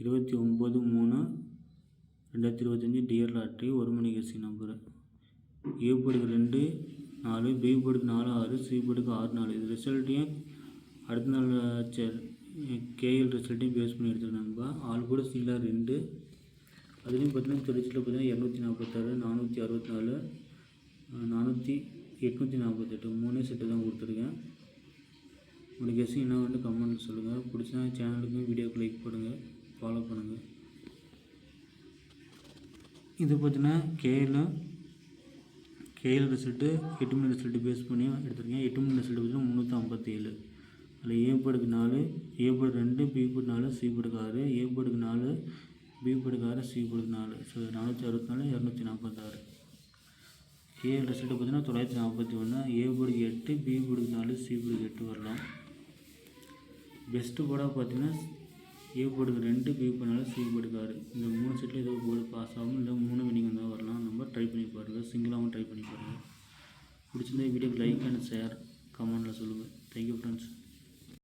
இருபத்தி ஒம்பது மூணு ரெண்டாயிரத்தி இருபத்தஞ்சி டிஆர் லாட்ரி ஒரு மணிக்கு கசி நம்பர் ஏ போர்டுக்கு ரெண்டு நாலு பி போர்டுக்கு நாலு ஆறு சி போர்டுக்கு ஆறு நாலு. இது ரிசல்ட்டையும் அடுத்த நாள் கேஎல் ரிசல்ட்டையும் பேஸ் பண்ணி எடுத்துருக்கேன் ஆள் கூட சீலாக ரெண்டு. அதுலேயும் பார்த்தீங்கன்னா திருச்சியில் பார்த்தீங்கன்னா இரநூத்தி நாற்பத்தாறு நானூற்றி அறுபத்தி நாலு நானூற்றி எட்நூற்றி நாற்பத்தெட்டு மூணே செட்டு தான் கொடுத்துருக்கேன். உங்களுக்கு கெஸ்ஸிங் என்ன வந்து கமெண்ட் சொல்லுங்கள் பிடிச்சா சேனலுக்கும் வீடியோக்கு லைக் பண்ணுங்கள் ஃபாலோ பண்ணுங்கள் இது பார்த்தீங்கன்னா கேஎல் கேஎல் ரிசல்ட்டு எட்டு மணி ரிசல்ட்டு பேஸ் பண்ணி எடுத்துருக்கேன். எட்டு மணி ரிசல்ட்டு பார்த்தீங்கன்னா முந்நூற்றி ஐம்பத்தேழு அதில் ஏப்படுக்கு நாலு ஏ ரெண்டு பி நாலு சிபடுக்கு ஆறு ஏப்படுக்கு நாலு பிபடுக்கு ஆறு சிபடுக்கு நாலு. ஸோ நானூற்றி அறுபத்தி நாலு இரநூத்தி நாற்பத்தாறு. கேஎல் ரிசல்ட்டு பார்த்தீங்கன்னா தொள்ளாயிரத்தி நாற்பத்தி ஒன்று ஏ போர்டுக்கு எட்டு பி போர்டுக்கு நாலு சி போர்டுக்கு எட்டு வரலாம். பெஸ்ட்டு போர்டாக பார்த்தீங்கன்னா ஏ போர்டுக்கு ரெண்டு பி பண்ணாலும் நாலு சி ஆறு இந்த மூணு செட்டில் ஏதோ போர்டு பாஸ் ஆகும் இல்லை மூணு வினிங் வந்தால் வரலாம். நம்ம ட்ரை பண்ணி பாருங்கள் சிங்கிளாகவும் ட்ரை பண்ணி பாருங்கள் பிடிச்சிருந்தா வீடியோக்கு லைக் அண்ட் ஷேர் கமெண்டில் சொல்லுங்கள் தேங்க்யூ ஃப்ரெண்ட்ஸ்